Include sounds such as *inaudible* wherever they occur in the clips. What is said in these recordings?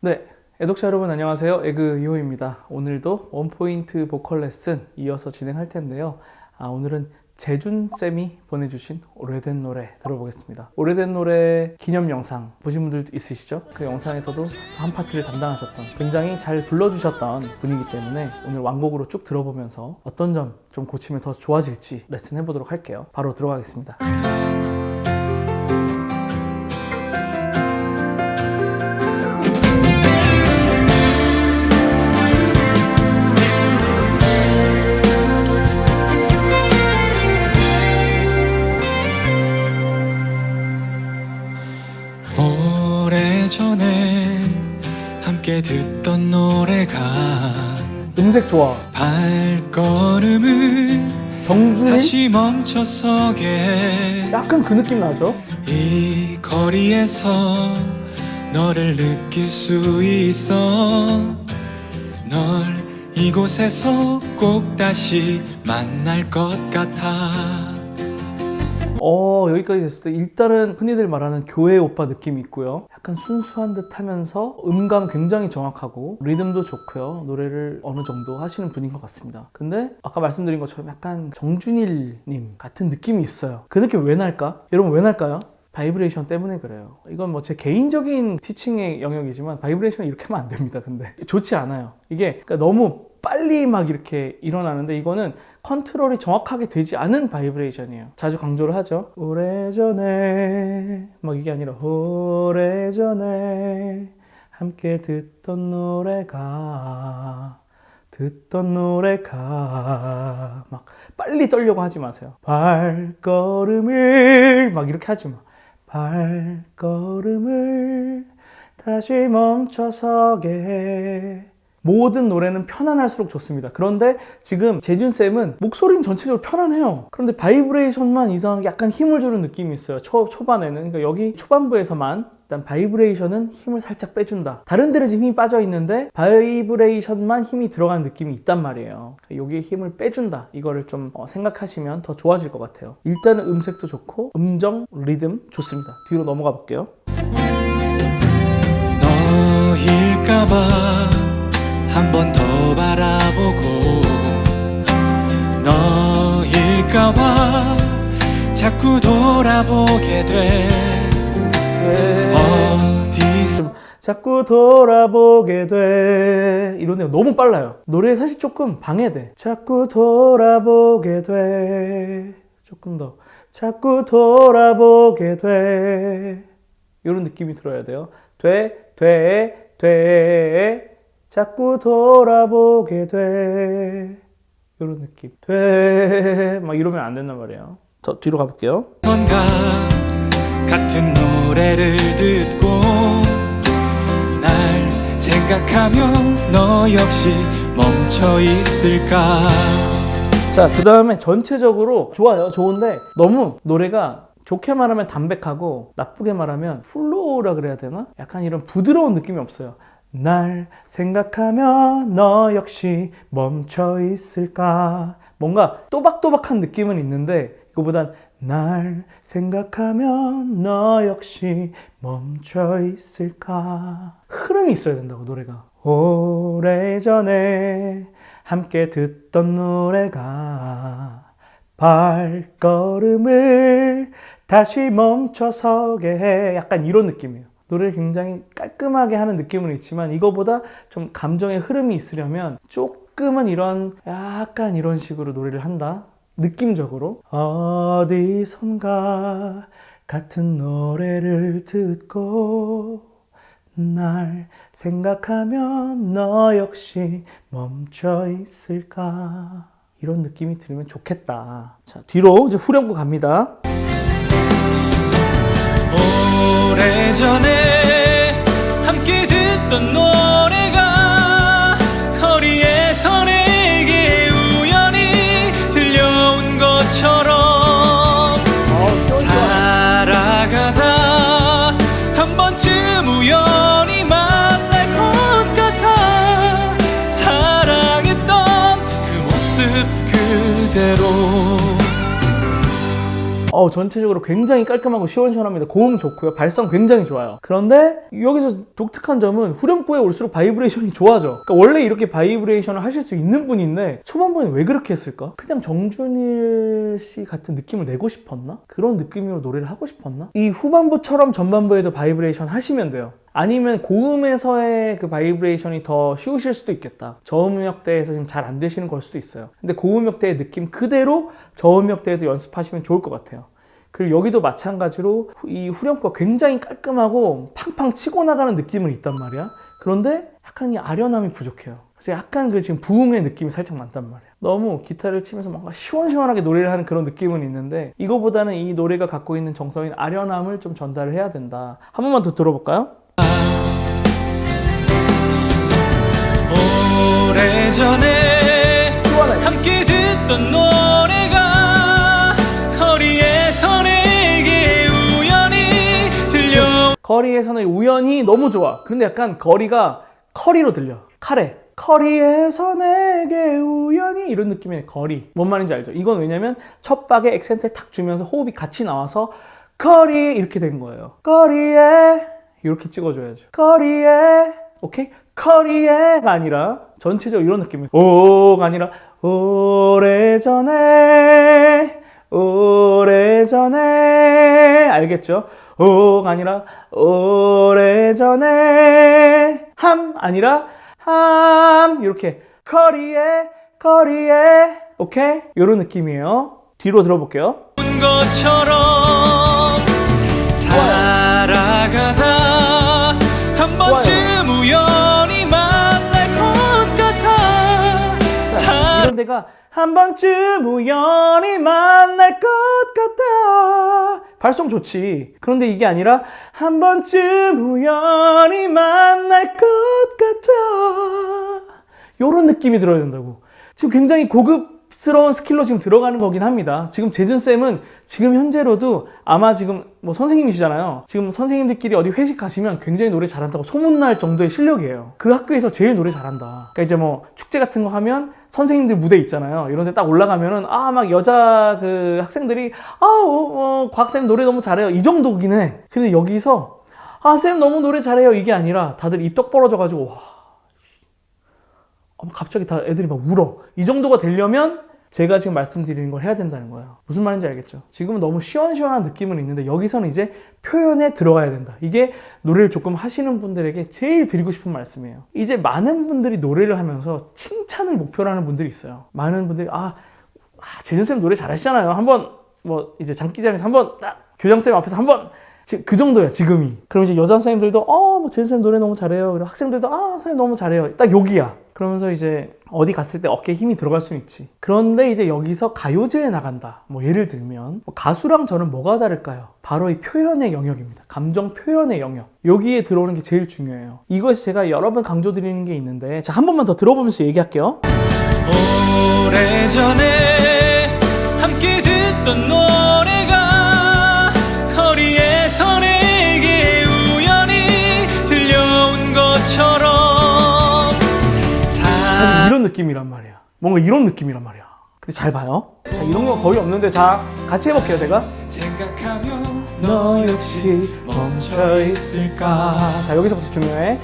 네, 애독자 여러분 안녕하세요. 에그 이호입니다. 오늘도 원포인트 보컬 레슨 이어서 진행할 텐데요. 아, 오늘은 재준 쌤이 보내주신 오래된 노래 들어보겠습니다. 오래된 노래 기념 영상 보신 분들도 있으시죠? 그 영상에서도 한 파트를 담당하셨던 굉장히 잘 불러주셨던 분이기 때문에 오늘 완곡으로 쭉 들어보면서 어떤 점 좀 고치면 더 좋아질지 레슨 해보도록 할게요. 바로 들어가겠습니다. 좋아. 발걸음을 정준일? 다시 멈춰서게 약간 그 느낌 나죠? 이 거리에서 너를 느낄 수 있어 널 이곳에서 꼭 다시 만날 것 같아 어 여기까지 됐을 때 일단은 흔히들 말하는 교회 오빠 느낌이 있고요 약간 순수한 듯 하면서 음감 굉장히 정확하고 리듬도 좋고요 노래를 어느 정도 하시는 분인 것 같습니다 근데 아까 말씀드린 것처럼 약간 정준일님 같은 느낌이 있어요 그 느낌 왜 날까? 여러분 왜 날까요? 바이브레이션 때문에 그래요. 이건 뭐 제 개인적인 티칭의 영역이지만 바이브레이션 이렇게 하면 안 됩니다. 근데 좋지 않아요. 이게 그러니까 너무 빨리 막 이렇게 일어나는데 이거는 컨트롤이 정확하게 되지 않은 바이브레이션이에요. 자주 강조를 하죠. 오래전에 막 이게 아니라 오래전에 함께 듣던 노래가 듣던 노래가 막 빨리 떨려고 하지 마세요. 발걸음을 막 이렇게 하지 마. 발걸음을 다시 멈춰서게 해. 모든 노래는 편안할수록 좋습니다. 그런데 지금 재준쌤은 목소리는 전체적으로 편안해요. 그런데 바이브레이션만 이상하게 약간 힘을 주는 느낌이 있어요. 초, 초반에는. 그러니까 여기 초반부에서만 일단 바이브레이션은 힘을 살짝 빼준다. 다른 데는 힘이 빠져 있는데 바이브레이션만 힘이 들어간 느낌이 있단 말이에요. 여기에 힘을 빼준다. 이거를 좀 어, 생각하시면 더 좋아질 것 같아요. 일단은 음색도 좋고 음정, 리듬 좋습니다. 뒤로 넘어가 볼게요. 너일까봐 한 번 더 바라보고 너일까봐 자꾸 돌아보게 돼. 어디서 자꾸 돌아보게 돼. 이러네요. 너무 빨라요. 노래 사실 조금 방해돼. 자꾸 돌아보게 돼. 조금 더. 자꾸 돌아보게 돼. 이런 느낌이 들어야 돼요. 돼, 돼, 돼 자꾸 돌아보게 돼 이런 느낌 돼 막 이러면 안 된단 말이에요 더 뒤로 가볼게요 던가 같은 노래를 듣고 날 생각하며 너 역시 멈춰 있을까 자, 그 다음에 전체적으로 좋아요. 좋은데 너무 노래가 좋게 말하면 담백하고 나쁘게 말하면 플로우라 그래야 되나? 약간 이런 부드러운 느낌이 없어요. 날 생각하면 너 역시 멈춰 있을까? 뭔가 또박또박한 느낌은 있는데 이거보단 날 생각하면 너 역시 멈춰 있을까? 흐름이 있어야 된다고 노래가. 오래전에 함께 듣던 노래가 발걸음을 다시 멈춰서게 해. 약간 이런 느낌이에요. 노래를 굉장히 깔끔하게 하는 느낌은 있지만 이거보다 좀 감정의 흐름이 있으려면 조금은 이런 약간 이런 식으로 노래를 한다. 느낌적으로. 어디선가 같은 노래를 듣고 날 생각하면 너 역시 멈춰 있을까? 이런 느낌이 들으면 좋겠다. 자 뒤로 이제 후렴구 갑니다 오래전에 함께 듣던 노래 어, 전체적으로 굉장히 깔끔하고 시원시원합니다. 고음 좋고요. 발성 굉장히 좋아요. 그런데 여기서 독특한 점은 후렴구에 올수록 바이브레이션이 좋아져. 그러니까 원래 이렇게 바이브레이션을 하실 수 있는 분인데 초반부에 왜 그렇게 했을까? 그냥 정준일 씨 같은 느낌을 내고 싶었나? 그런 느낌으로 노래를 하고 싶었나? 이 후반부처럼 전반부에도 바이브레이션 하시면 돼요. 아니면 고음에서의 그 바이브레이션이 더 쉬우실 수도 있겠다. 저음역대에서 지금 잘 안 되시는 걸 수도 있어요. 근데 고음역대의 느낌 그대로 저음역대에도 연습하시면 좋을 것 같아요. 그리고 여기도 마찬가지로 후- 이 후렴구가 굉장히 깔끔하고 팡팡 치고 나가는 느낌은 있단 말이야. 그런데 약간 이 아련함이 부족해요. 그래서 약간 그 지금 부흥의 느낌이 살짝 많단 말이야. 너무 기타를 치면서 뭔가 시원시원하게 노래를 하는 그런 느낌은 있는데 이거보다는 이 노래가 갖고 있는 정서인 아련함을 좀 전달을 해야 된다. 한 번만 더 들어볼까요? 오래전에. 함께 듣던 노래 거리에서는 우연히 너무 좋아. 근데 약간 거리가 커리로 들려. 카레. 커리에서 내게 우연히 이런 느낌의 거리. 뭔 말인지 알죠? 이건 왜냐면 첫 박에 액센트를 탁 주면서 호흡이 같이 나와서 거리 이렇게 된 거예요. 거리에 이렇게 찍어줘야죠. 거리에 오케이? 커리에가 아니라 전체적으로 이런 느낌이에요. 오가 아니라 오래전에 오래전에 알겠죠? 오가 아니라 오래전에 함 아니라 함 이렇게 커리에 커리에 오케이? 이런 느낌이에요. 뒤로 들어볼게요. 온 것처럼 살아가다 한 번쯤 우연히 만날 것 같아 사- 이런 데가 한 번쯤 우연히 만날 것 같아. 발성 좋지. 그런데 이게 아니라 한 번쯤 우연히 만날 것 같아. 요런 느낌이 들어야 된다고. 지금 굉장히 고급 스러운 스킬로 지금 들어가는 거긴 합니다. 지금 재준쌤은 지금 현재로도 아마 지금 뭐 선생님이시잖아요. 지금 선생님들끼리 어디 회식 가시면 굉장히 노래 잘한다고 소문날 정도의 실력이에요. 그 학교에서 제일 노래 잘한다. 그러니까 이제 뭐 축제 같은 거 하면 선생님들 무대 있잖아요. 이런 데 딱 올라가면은 아 막 여자 그 학생들이 아 어, 어, 곽쌤 노래 너무 잘해요. 이 정도긴 해. 근데 여기서 아 쌤 너무 노래 잘해요. 이게 아니라 다들 입 떡 벌어져 가지고 와 어, 갑자기 다 애들이 막 울어. 이 정도가 되려면 제가 지금 말씀드리는 걸 해야 된다는 거예요. 무슨 말인지 알겠죠? 지금은 너무 시원시원한 느낌은 있는데 여기서는 이제 표현에 들어가야 된다. 이게 노래를 조금 하시는 분들에게 제일 드리고 싶은 말씀이에요. 이제 많은 분들이 노래를 하면서 칭찬을 목표로 하는 분들이 있어요. 많은 분들이 아, 아 재준쌤 노래 잘하시잖아요. 한번 뭐 이제 장기자랑에서 한번 딱 교장쌤 앞에서 한번 그 정도야 지금이. 그럼 이제 여자 선생님들도 어뭐 재준쌤 노래 너무 잘해요. 그리고 학생들도 아 선생님 너무 잘해요. 딱 여기야. 그러면서 이제 어디 갔을 때 어깨에 힘이 들어갈 수는 있지. 그런데 이제 여기서 가요제에 나간다. 뭐 예를 들면 뭐 가수랑 저는 뭐가 다를까요? 바로 이 표현의 영역입니다. 감정 표현의 영역. 여기에 들어오는 게 제일 중요해요. 이것이 제가 여러 번 강조드리는 게 있는데 자 한 번만 더 들어보면서 얘기할게요. 오래전에 함께 듣던 노 느낌이란 말이야. 뭔가 이런 느낌이란 말이야. 근데 잘 봐요. 자 이런 거 거의 없는데 자 같이 해볼게요 내가. 생각하며 너 역시 멈춰 있을까. 자 여기서부터 중요해.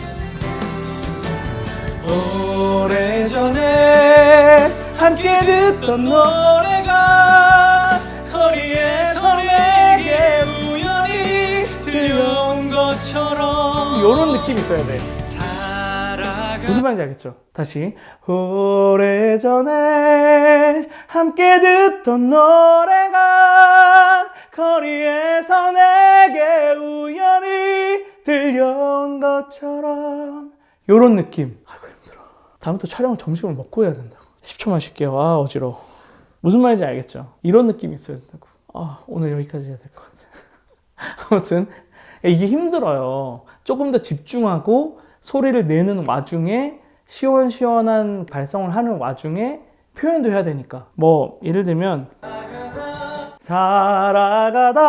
오래전에 함께 듣던 노래가 거리에서 내게 우연히 들려온 것처럼 이런 느낌 있어야 돼. 무슨 말인지 알겠죠? 다시. 오래전에 함께 듣던 노래가 거리에서 내게 우연히 들려온 것처럼. 요런 느낌. 아이고 힘들어. 다음부터 촬영을 점심을 먹고 해야 된다고. 10초만 쉴게요. 아 어지러워. 무슨 말인지 알겠죠? 이런 느낌이 있어야 된다고. 아 오늘 여기까지 해야 될 것 같아. *laughs* 아무튼 이게 힘들어요. 조금 더 집중하고 소리를 내는 와중에 시원시원한 발성을 하는 와중에 표현도 해야 되니까. 뭐 예를 들면 살아가다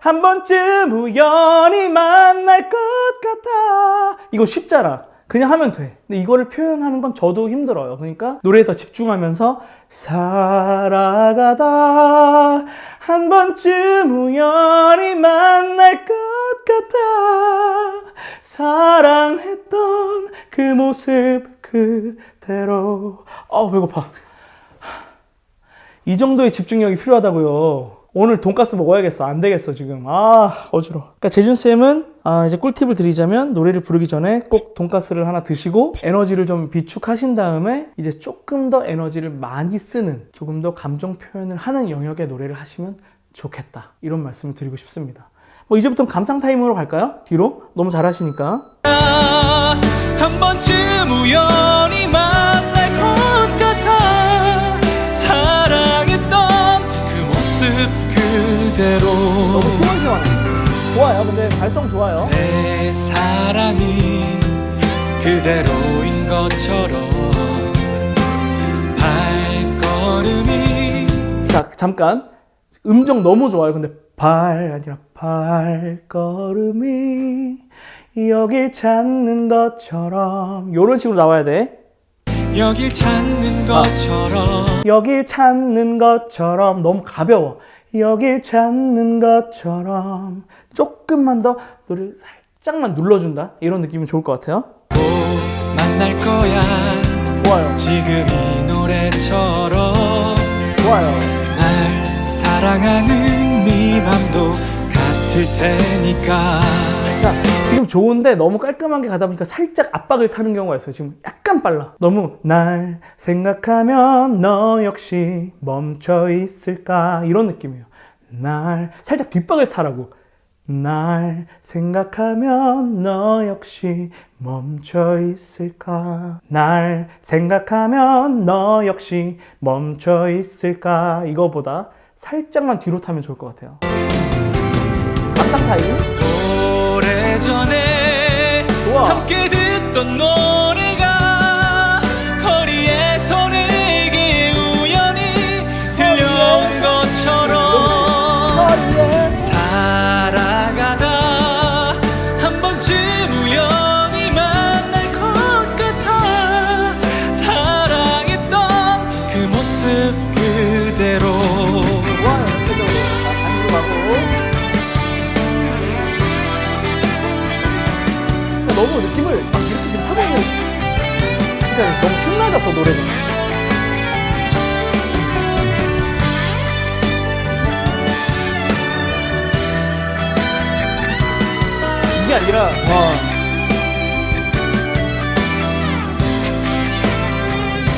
한 번쯤 우연히 만날 것 같아. 이거 쉽잖아. 그냥 하면 돼. 근데 이거를 표현하는 건 저도 힘들어요. 그러니까 노래에 더 집중하면서 살아가다 한 번쯤 우연히 만날 것 같아 사랑했던 그 모습 그대로 아 배고파 이 정도의 집중력이 필요하다고요. 오늘 돈가스 먹어야겠어. 안 되겠어, 지금. 아, 어지러워. 그러니까 재준쌤은, 아, 이제 꿀팁을 드리자면, 노래를 부르기 전에 꼭 돈가스를 하나 드시고, 에너지를 좀 비축하신 다음에, 이제 조금 더 에너지를 많이 쓰는, 조금 더 감정 표현을 하는 영역의 노래를 하시면 좋겠다. 이런 말씀을 드리고 싶습니다. 뭐, 이제부터는 감상 타임으로 갈까요? 뒤로? 너무 잘하시니까. 한 번쯤 우연히 만 그대로 너무 시원 시원해. 좋아요. 근데 발성 좋아요. 내 사랑이 그대로인 것처럼 발걸음이 자, 잠깐. 음정 너무 좋아요. 근데 발 아니라 발걸음이 여길 찾는 것처럼 이런 식으로 나와야 돼. 여길 찾는 것처럼 여길 찾는 것처럼 너무 가벼워. 여길 찾는 것처럼 조금만 더 노래를 살짝만 눌러준다. 이런 느낌이 좋을 것 같아요. 꼭 만날 거야 좋아요. 지금 이 노래처럼 좋아요. 날 사랑하는 네 맘도 같을 테니까 자, 지금 좋은데 너무 깔끔하게 가다 보니까 살짝 압박을 타는 경우가 있어요. 지금 약간 빨라. 너무 날 생각하면 너 역시 멈춰 있을까 이런 느낌이에요. 날 살짝 뒷박을 타라고. 날 생각하면 너 역시 멈춰 있을까? 날 생각하면 너 역시 멈춰 있을까? 이거보다 살짝만 뒤로 타면 좋을 것 같아요. 감상 타임. 좋아. 함께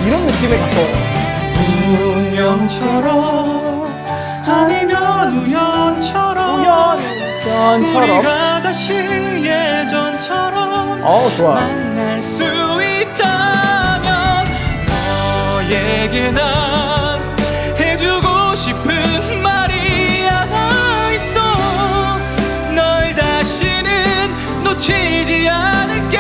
이런 느낌에 가까워요. 운명처럼 아니면 우연처럼 우연처럼. 우리가 다시 예전처럼 어우, 좋아. 만날 수 있다면 너에게 난 해주고 싶은 말이 하나 있어 널 다시는 놓치지 않을게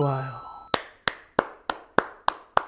좋아요.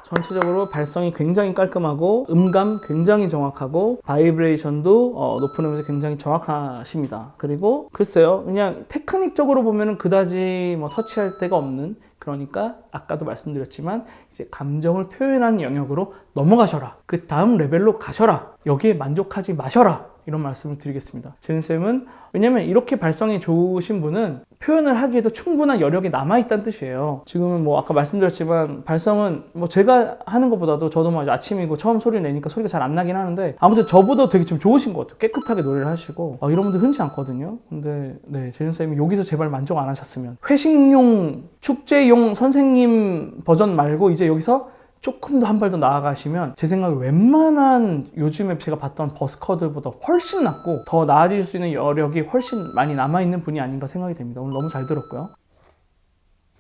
전체적으로 발성이 굉장히 깔끔하고 음감 굉장히 정확하고 바이브레이션도 어, 높은 음에서 굉장히 정확하십니다. 그리고 글쎄요, 그냥 테크닉적으로 보면은 그다지 뭐 터치할 데가 없는 그러니까 아까도 말씀드렸지만 이제 감정을 표현하는 영역으로 넘어가셔라. 그 다음 레벨로 가셔라. 여기에 만족하지 마셔라. 이런 말씀을 드리겠습니다. 제은쌤은 왜냐면 이렇게 발성이 좋으신 분은 표현을 하기에도 충분한 여력이 남아있다는 뜻이에요. 지금은 뭐 아까 말씀드렸지만 발성은 뭐 제가 하는 것보다도 저도 뭐 아침이고 처음 소리를 내니까 소리가 잘 안 나긴 하는데 아무튼 저보다 되게 좀 좋으신 것 같아요. 깨끗하게 노래를 하시고 아, 이런 분들 흔치 않거든요. 근데 네, 제은쌤이 여기서 제발 만족 안 하셨으면 회식용 축제용 선생님 버전 말고 이제 여기서 조금 더 한 발 더 나아가시면 제 생각에 웬만한 요즘에 제가 봤던 버스커들보다 훨씬 낫고 더 나아질 수 있는 여력이 훨씬 많이 남아있는 분이 아닌가 생각이 됩니다. 오늘 너무 잘 들었고요.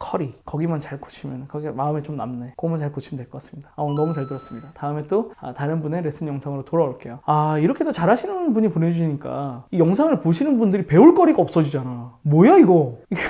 커리 거기만 잘 고치면 거기 마음에 좀 남네. 그거만 잘 고치면 될 것 같습니다. 아, 오늘 너무 잘 들었습니다. 다음에 또 아, 다른 분의 레슨 영상으로 돌아올게요. 아 이렇게 도 잘하시는 분이 보내주시니까 이 영상을 보시는 분들이 배울 거리가 없어지잖아. 뭐야 이거? 이게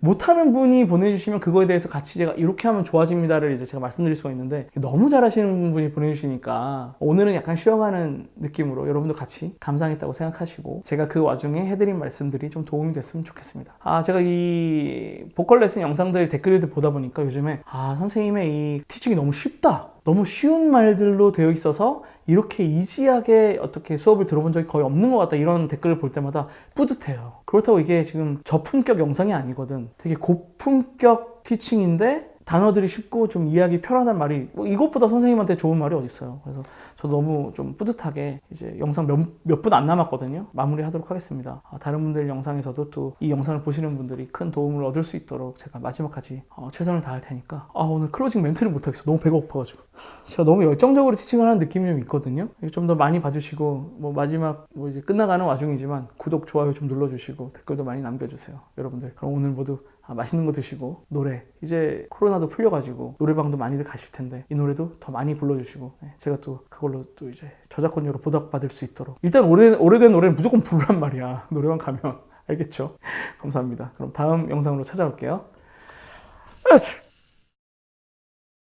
못하는 분이 보내주시면 그거에 대해서 같이 제가 이렇게 하면 좋아집니다를 이제 제가 말씀드릴 수가 있는데 너무 잘하시는 분이 보내주시니까 오늘은 약간 쉬어가는 느낌으로 여러분도 같이 감상했다고 생각하시고 제가 그 와중에 해드린 말씀들이 좀 도움이 됐으면 좋겠습니다. 아 제가 이 보컬 레슨 영상들 댓글들 보다 보니까 요즘에 아 선생님의 이 티칭이 너무 쉽다. 너무 쉬운 말들로 되어 있어서 이렇게 이지하게 어떻게 수업을 들어본 적이 거의 없는 것 같다 이런 댓글을 볼 때마다 뿌듯해요. 그렇다고 이게 지금 저품격 영상이 아니거든. 되게 고품격 티칭인데 단어들이 쉽고 좀 이해하기 편안한 말이 뭐 이것보다 선생님한테 좋은 말이 어디 있어요. 그래서 저 너무 좀 뿌듯하게 이제 영상 몇 분 안 남았거든요. 마무리하도록 하겠습니다. 아, 다른 분들 영상에서도 또 이 영상을 보시는 분들이 큰 도움을 얻을 수 있도록 제가 마지막까지 어, 최선을 다할 테니까 아 오늘 클로징 멘트를 못 하겠어. 너무 배가 고파가지고 제가 너무 열정적으로 티칭을 하는 느낌이 좀 있거든요. 좀 더 많이 봐주시고 뭐 마지막 뭐 이제 끝나가는 와중이지만 구독 좋아요 좀 눌러주시고 댓글도 많이 남겨주세요. 여러분들 그럼 오늘 모두 아, 맛있는 거 드시고 노래. 이제 코로나도 풀려가지고 노래방도 많이들 가실 텐데 이 노래도 더 많이 불러주시고 네, 제가 또 그걸로 또 이제 저작권료로 보답받을 수 있도록. 일단 오래, 오래된 노래는 무조건 부르란 말이야. *laughs* 노래방 가면. 알겠죠? *laughs* 감사합니다. 그럼 다음 영상으로 찾아올게요